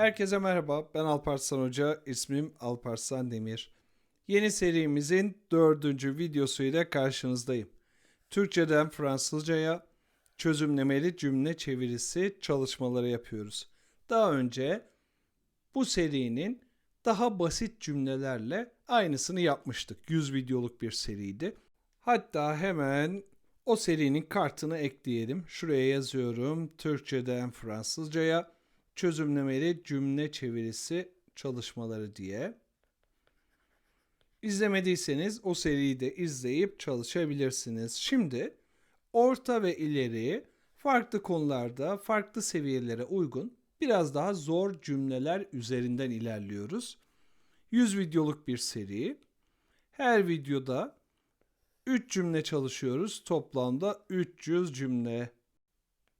Herkese merhaba, ben Alparslan Hoca, ismim Alparslan Demir. Yeni serimizin dördüncü videosuyla karşınızdayım. Türkçeden Fransızcaya çözümlemeli cümle çevirisi çalışmaları yapıyoruz. Daha önce bu serinin daha basit cümlelerle aynısını yapmıştık. 100 videoluk bir seriydi. Hatta hemen o serinin kartını ekleyelim. Şuraya yazıyorum. Türkçeden Fransızcaya çözümlemeli cümle çevirisi çalışmaları diye. İzlemediyseniz o seriyi de izleyip çalışabilirsiniz. Şimdi orta ve ileri farklı konularda farklı seviyelere uygun biraz daha zor cümleler üzerinden ilerliyoruz. 100 videoluk bir seri. Her videoda 3 cümle çalışıyoruz. Toplamda 300 cümle.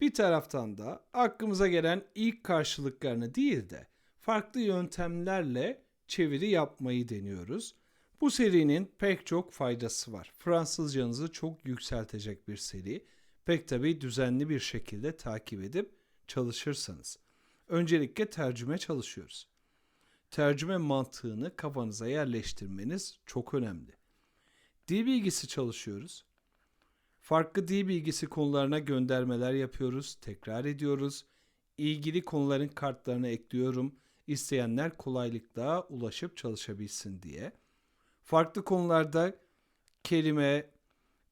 Bir taraftan da aklımıza gelen ilk karşılıklarını değil de farklı yöntemlerle çeviri yapmayı deniyoruz. Bu serinin pek çok faydası var. Fransızcanızı çok yükseltecek bir seri. Pek tabii düzenli bir şekilde takip edip çalışırsanız. Öncelikle tercüme çalışıyoruz. Tercüme mantığını kafanıza yerleştirmeniz çok önemli. Dil bilgisi çalışıyoruz. Farklı dil bilgisi konularına göndermeler yapıyoruz, tekrar ediyoruz. İlgili konuların kartlarını ekliyorum. İsteyenler kolaylıkla ulaşıp çalışabilsin diye. Farklı konularda kelime,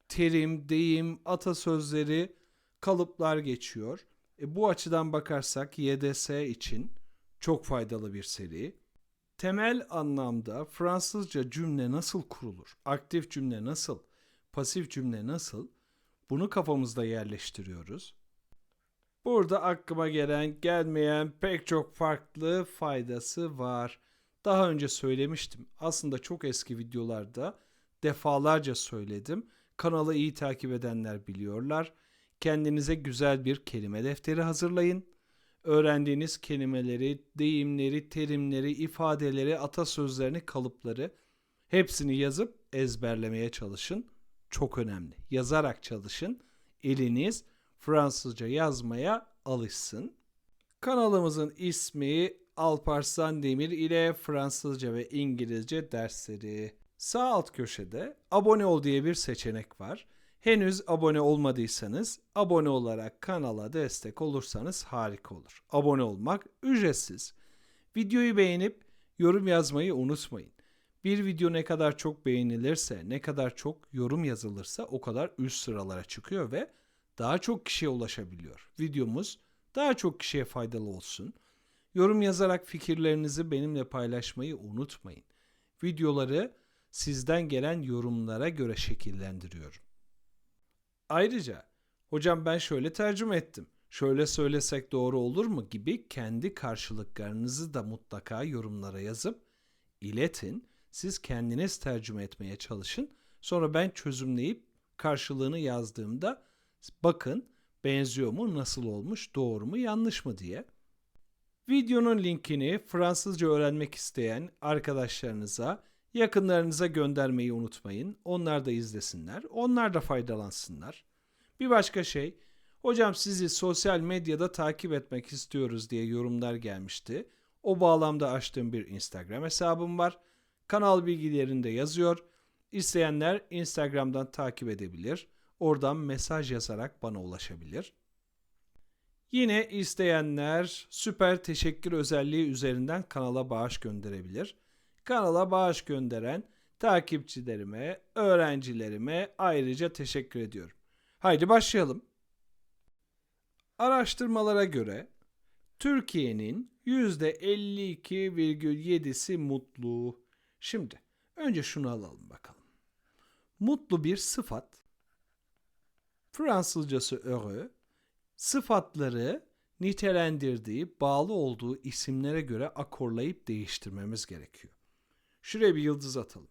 terim, deyim, atasözleri, kalıplar geçiyor. E, bu açıdan bakarsak YDS için çok faydalı bir seri. Temel anlamda Fransızca cümle nasıl kurulur? Aktif cümle nasıl? Pasif cümle nasıl? Bunu kafamızda yerleştiriyoruz. Burada aklıma gelen, gelmeyen pek çok farklı faydası var. Daha önce söylemiştim. Aslında çok eski videolarda defalarca söyledim. Kanalı iyi takip edenler biliyorlar. Kendinize güzel bir kelime defteri hazırlayın. Öğrendiğiniz kelimeleri, deyimleri, terimleri, ifadeleri, atasözlerini, kalıpları hepsini yazıp ezberlemeye çalışın çok önemli. Yazarak çalışın. Eliniz Fransızca yazmaya alışsın. Kanalımızın ismi Alparslan Demir ile Fransızca ve İngilizce dersleri. Sağ alt köşede abone ol diye bir seçenek var. Henüz abone olmadıysanız abone olarak kanala destek olursanız harika olur. Abone olmak ücretsiz. Videoyu beğenip yorum yazmayı unutmayın. Bir video ne kadar çok beğenilirse, ne kadar çok yorum yazılırsa o kadar üst sıralara çıkıyor ve daha çok kişiye ulaşabiliyor. Videomuz daha çok kişiye faydalı olsun. Yorum yazarak fikirlerinizi benimle paylaşmayı unutmayın. Videoları sizden gelen yorumlara göre şekillendiriyorum. Ayrıca hocam ben şöyle tercüme ettim. Şöyle söylesek doğru olur mu gibi kendi karşılıklarınızı da mutlaka yorumlara yazıp iletin siz kendiniz tercüme etmeye çalışın. Sonra ben çözümleyip karşılığını yazdığımda bakın benziyor mu, nasıl olmuş, doğru mu, yanlış mı diye. Videonun linkini Fransızca öğrenmek isteyen arkadaşlarınıza, yakınlarınıza göndermeyi unutmayın. Onlar da izlesinler, onlar da faydalansınlar. Bir başka şey, hocam sizi sosyal medyada takip etmek istiyoruz diye yorumlar gelmişti. O bağlamda açtığım bir Instagram hesabım var. Kanal bilgilerinde yazıyor. İsteyenler Instagram'dan takip edebilir. Oradan mesaj yazarak bana ulaşabilir. Yine isteyenler süper teşekkür özelliği üzerinden kanala bağış gönderebilir. Kanala bağış gönderen takipçilerime, öğrencilerime ayrıca teşekkür ediyorum. Haydi başlayalım. Araştırmalara göre Türkiye'nin %52,7'si mutlu. Şimdi önce şunu alalım bakalım. Mutlu bir sıfat. Fransızcası heureux. Sıfatları nitelendirdiği, bağlı olduğu isimlere göre akorlayıp değiştirmemiz gerekiyor. Şuraya bir yıldız atalım.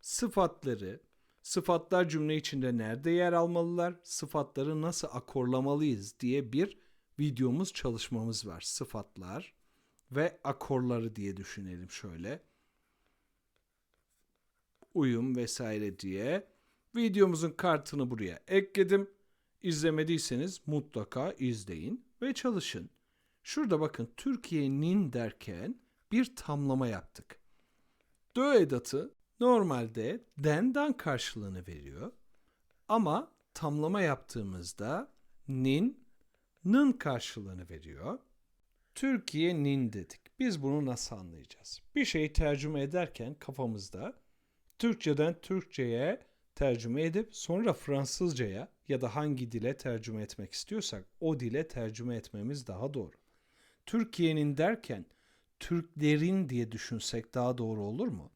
Sıfatları, sıfatlar cümle içinde nerede yer almalılar, sıfatları nasıl akorlamalıyız diye bir videomuz çalışmamız var. Sıfatlar ve akorları diye düşünelim şöyle uyum vesaire diye videomuzun kartını buraya ekledim. İzlemediyseniz mutlaka izleyin ve çalışın. Şurada bakın Türkiye'nin derken bir tamlama yaptık. Dö edatı normalde den'den karşılığını veriyor. Ama tamlama yaptığımızda nin, nın karşılığını veriyor. Türkiye'nin dedik. Biz bunu nasıl anlayacağız? Bir şeyi tercüme ederken kafamızda Türkçeden Türkçe'ye tercüme edip sonra Fransızca'ya ya da hangi dile tercüme etmek istiyorsak o dile tercüme etmemiz daha doğru. Türkiye'nin derken Türklerin diye düşünsek daha doğru olur mu?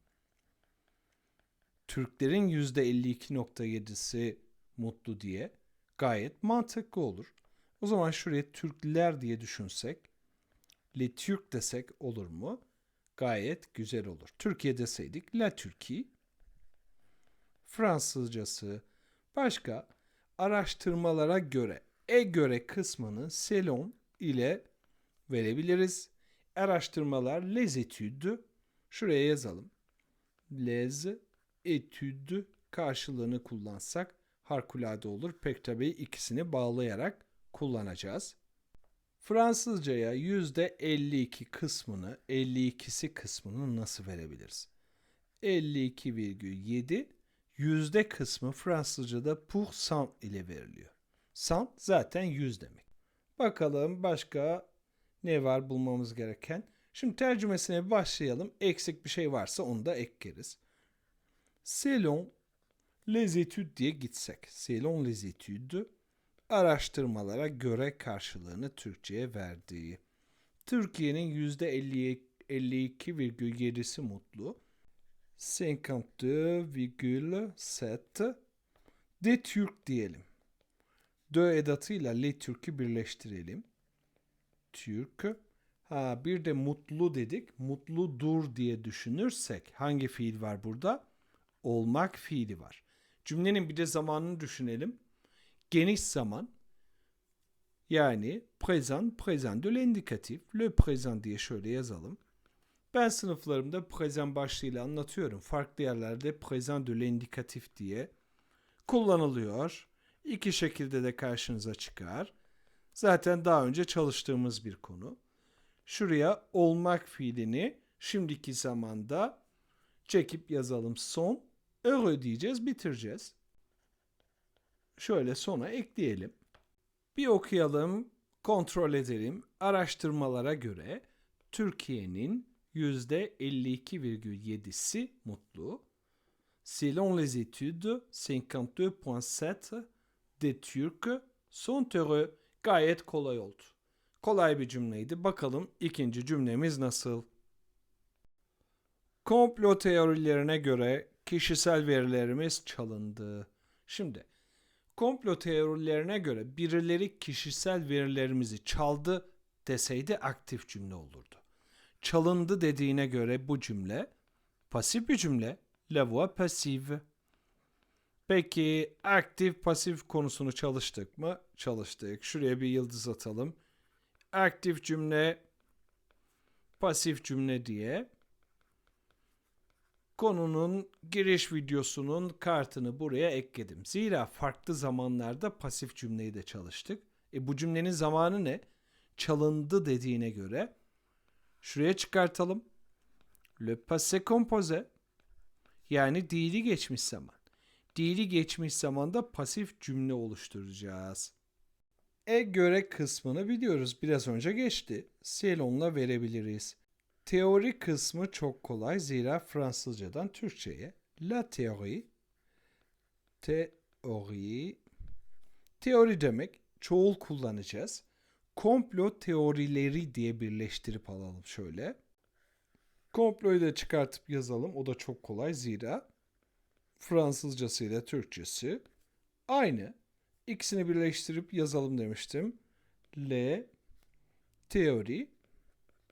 Türklerin %52.7'si mutlu diye gayet mantıklı olur. O zaman şuraya Türkler diye düşünsek, Le Türk desek olur mu? Gayet güzel olur. Türkiye deseydik La Türkiye. Fransızcası. Başka araştırmalara göre, e göre kısmını selon ile verebiliriz. Araştırmalar les études. Şuraya yazalım. Les études karşılığını kullansak harikulade olur. Pek tabii ikisini bağlayarak kullanacağız. Fransızcaya %52 kısmını, 52'si kısmını nasıl verebiliriz? 52,7 yüzde kısmı Fransızcada pourcent ile veriliyor. Cent zaten yüz demek. Bakalım başka ne var bulmamız gereken? Şimdi tercümesine başlayalım. Eksik bir şey varsa onu da ekleriz. Selon les études diye gitsek. Selon les études araştırmalara göre karşılığını Türkçe'ye verdiği. Türkiye'nin %52,7'si mutlu. 52,7 de Türk diyelim. Dö edatıyla le Türk'ü birleştirelim. Türk. Ha bir de mutlu dedik. Mutludur diye düşünürsek hangi fiil var burada? Olmak fiili var. Cümlenin bir de zamanını düşünelim. Geniş zaman yani présent, présent de l'indikatif. Le présent diye şöyle yazalım. Ben sınıflarımda présent başlığıyla anlatıyorum. Farklı yerlerde présent de l'indikatif diye kullanılıyor. İki şekilde de karşınıza çıkar. Zaten daha önce çalıştığımız bir konu. Şuraya olmak fiilini şimdiki zamanda çekip yazalım son. Heureux diyeceğiz, bitireceğiz. Şöyle sona ekleyelim. Bir okuyalım, kontrol edelim. Araştırmalara göre Türkiye'nin %52,7'si mutlu. Selon les études, 52,7 des Turcs sont heureux. Gayet kolay oldu. Kolay bir cümleydi. Bakalım ikinci cümlemiz nasıl? Komplo teorilerine göre kişisel verilerimiz çalındı. Şimdi komplo teorilerine göre birileri kişisel verilerimizi çaldı deseydi aktif cümle olurdu. Çalındı dediğine göre bu cümle pasif bir cümle. La voix passive. Peki aktif pasif konusunu çalıştık mı? Çalıştık. Şuraya bir yıldız atalım. Aktif cümle pasif cümle diye konunun giriş videosunun kartını buraya ekledim. Zira farklı zamanlarda pasif cümleyi de çalıştık. E bu cümlenin zamanı ne? Çalındı dediğine göre şuraya çıkartalım. Le passé composé yani dili geçmiş zaman. Dili geçmiş zamanda pasif cümle oluşturacağız. E göre kısmını biliyoruz. Biraz önce geçti. Selon'la verebiliriz. Teori kısmı çok kolay zira Fransızcadan Türkçe'ye. La théorie, teori, teori demek çoğul kullanacağız. Komplo teorileri diye birleştirip alalım şöyle. Komployu da çıkartıp yazalım. O da çok kolay zira Fransızcası ile Türkçesi aynı. İkisini birleştirip yazalım demiştim. Le teori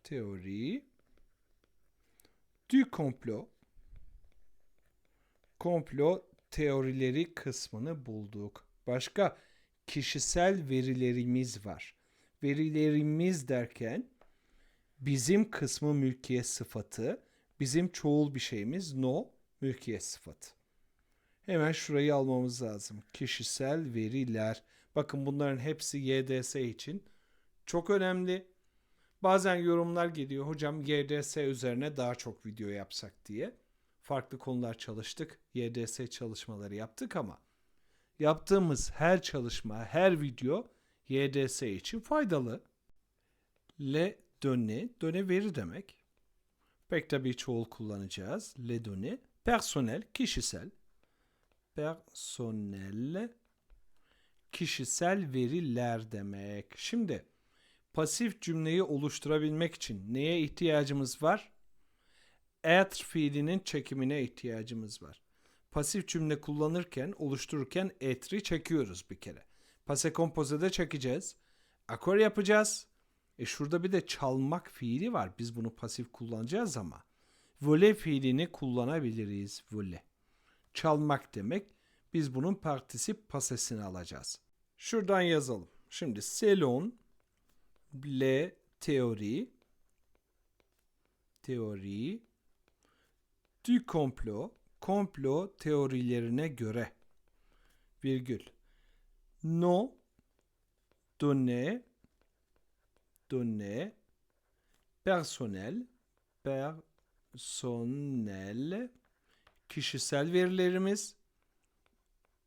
teori du komplo komplo teorileri kısmını bulduk. Başka kişisel verilerimiz var. Verilerimiz derken bizim kısmı mülkiyet sıfatı, bizim çoğul bir şeyimiz no mülkiyet sıfatı. Hemen şurayı almamız lazım. Kişisel veriler. Bakın bunların hepsi YDS için çok önemli. Bazen yorumlar geliyor hocam YDS üzerine daha çok video yapsak diye. Farklı konular çalıştık. YDS çalışmaları yaptık ama yaptığımız her çalışma, her video YDS için faydalı. Le données, döne veri demek. Pek tabii çoğul kullanacağız. Le données, personel, kişisel. Personel, kişisel veriler demek. Şimdi pasif cümleyi oluşturabilmek için neye ihtiyacımız var? Être fiilinin çekimine ihtiyacımız var. Pasif cümle kullanırken, oluştururken etri çekiyoruz bir kere. Pase kompozede çekeceğiz. Akor yapacağız. E şurada bir de çalmak fiili var. Biz bunu pasif kullanacağız ama. Vole fiilini kullanabiliriz. Vole. Çalmak demek. Biz bunun partisip pasesini alacağız. Şuradan yazalım. Şimdi selon le théorie teori du complot komplo teorilerine göre virgül no données données personnel personnel kişisel verilerimiz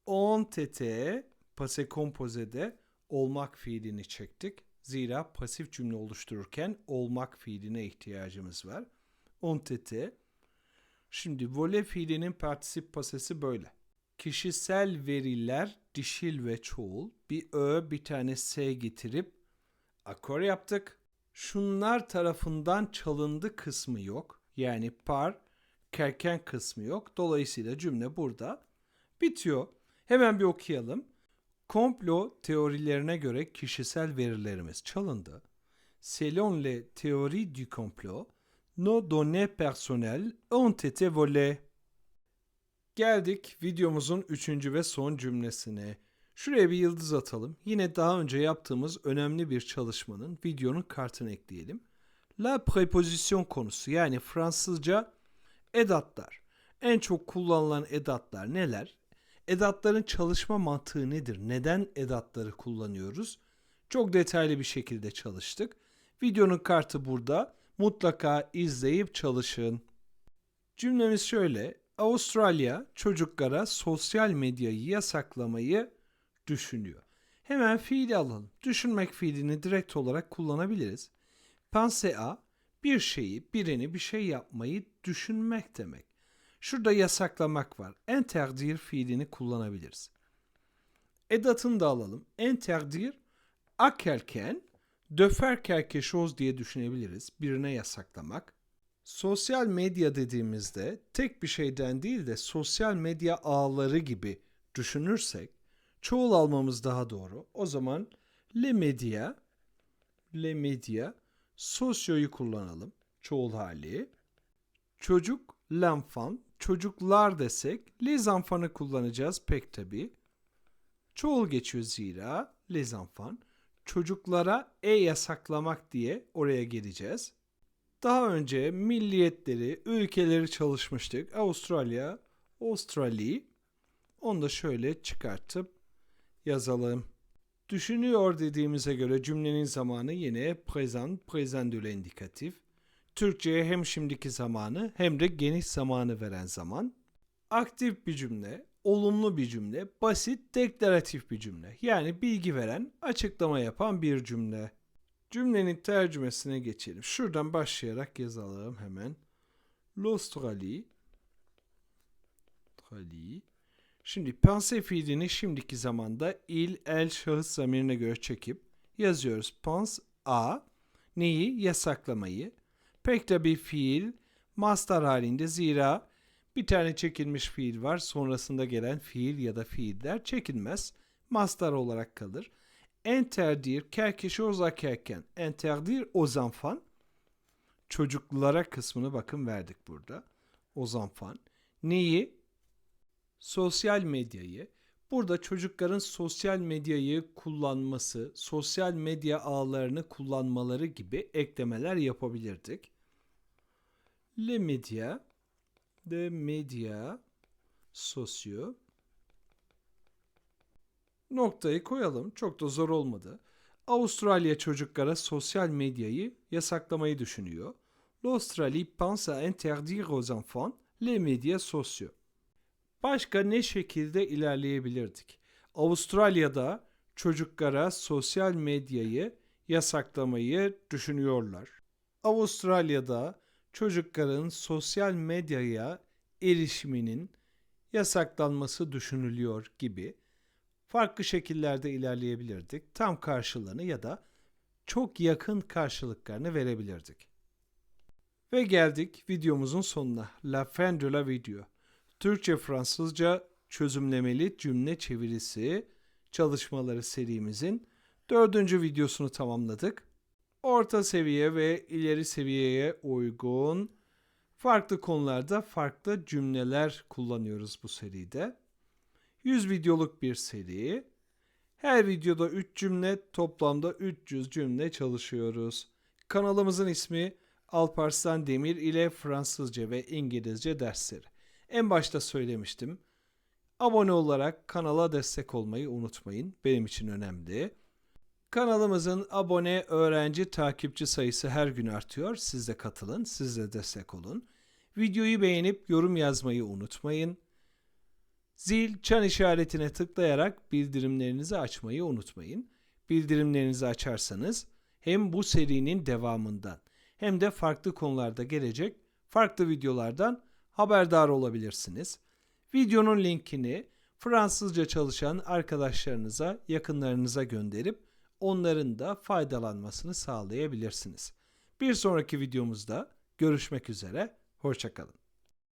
ont été passé composé'de olmak fiilini çektik. Zira pasif cümle oluştururken olmak fiiline ihtiyacımız var. Ont été. Şimdi vole fiilinin partisip pasesi böyle. Kişisel veriler dişil ve çoğul. Bir ö bir tane s getirip akor yaptık. Şunlar tarafından çalındı kısmı yok. Yani par kerken kısmı yok. Dolayısıyla cümle burada bitiyor. Hemen bir okuyalım. Komplo teorilerine göre kişisel verilerimiz çalındı. Selon les théories du complot, nos données personnelles ont été volées. Geldik videomuzun üçüncü ve son cümlesine. Şuraya bir yıldız atalım. Yine daha önce yaptığımız önemli bir çalışmanın videonun kartını ekleyelim. La preposition konusu yani Fransızca edatlar. En çok kullanılan edatlar neler? Edatların çalışma mantığı nedir? Neden edatları kullanıyoruz? Çok detaylı bir şekilde çalıştık. Videonun kartı burada. Mutlaka izleyip çalışın. Cümlemiz şöyle. Avustralya çocuklara sosyal medyayı yasaklamayı düşünüyor. Hemen fiili alalım. Düşünmek fiilini direkt olarak kullanabiliriz. Penser a bir şeyi, birini, bir şey yapmayı düşünmek demek. Şurada yasaklamak var. Interdire fiilini kullanabiliriz. Edatını da alalım. Interdire a quelqu'un de faire quelque chose diye düşünebiliriz. Birine yasaklamak. Sosyal medya dediğimizde tek bir şeyden değil de sosyal medya ağları gibi düşünürsek çoğul almamız daha doğru. O zaman le media le media sosyoyu kullanalım. Çoğul hali. Çocuk l'enfant çocuklar desek les enfant'ı kullanacağız pek tabi. Çoğul geçiyor zira les enfants. Çocuklara e yasaklamak diye oraya geleceğiz. Daha önce milliyetleri, ülkeleri çalışmıştık. Avustralya, Australia. Onu da şöyle çıkartıp yazalım. Düşünüyor dediğimize göre cümlenin zamanı yine present, present de l'indikatif. Türkçe'ye hem şimdiki zamanı hem de geniş zamanı veren zaman. Aktif bir cümle, olumlu bir cümle, basit, deklaratif bir cümle. Yani bilgi veren, açıklama yapan bir cümle. Cümlenin tercümesine geçelim. Şuradan başlayarak yazalım hemen. L'Australie Australie. Şimdi pense fiilini şimdiki zamanda il, el, şahıs zamirine göre çekip yazıyoruz. Pense a neyi? Yasaklamayı. Pek de bir fiil master halinde zira bir tane çekilmiş fiil var. Sonrasında gelen fiil ya da fiiller çekilmez. Master olarak kalır. Interdire quelque chose à quelqu'un. Interdire aux enfants. Çocuklara kısmını bakın verdik burada. Aux enfants. Neyi? Sosyal medyayı. Burada çocukların sosyal medyayı kullanması, sosyal medya ağlarını kullanmaları gibi eklemeler yapabilirdik. Le média, de médias sociaux. Noktayı koyalım. Çok da zor olmadı. Avustralya çocuklara sosyal medyayı yasaklamayı düşünüyor. L'Australie pense à interdire aux enfants les médias sociaux. Başka ne şekilde ilerleyebilirdik? Avustralya'da çocuklara sosyal medyayı yasaklamayı düşünüyorlar. Avustralya'da çocukların sosyal medyaya erişiminin yasaklanması düşünülüyor gibi farklı şekillerde ilerleyebilirdik. Tam karşılığını ya da çok yakın karşılıklarını verebilirdik. Ve geldik videomuzun sonuna. La fin de la video. Türkçe Fransızca çözümlemeli cümle çevirisi çalışmaları serimizin dördüncü videosunu tamamladık. Orta seviye ve ileri seviyeye uygun farklı konularda farklı cümleler kullanıyoruz bu seride. 100 videoluk bir seri. Her videoda 3 cümle, toplamda 300 cümle çalışıyoruz. Kanalımızın ismi Alparslan Demir ile Fransızca ve İngilizce dersleri. En başta söylemiştim. Abone olarak kanala destek olmayı unutmayın. Benim için önemli. Kanalımızın abone, öğrenci, takipçi sayısı her gün artıyor. Siz de katılın, siz de destek olun. Videoyu beğenip yorum yazmayı unutmayın. Zil, çan işaretine tıklayarak bildirimlerinizi açmayı unutmayın. Bildirimlerinizi açarsanız hem bu serinin devamından hem de farklı konularda gelecek farklı videolardan haberdar olabilirsiniz. Videonun linkini Fransızca çalışan arkadaşlarınıza, yakınlarınıza gönderip onların da faydalanmasını sağlayabilirsiniz. Bir sonraki videomuzda görüşmek üzere, hoşçakalın.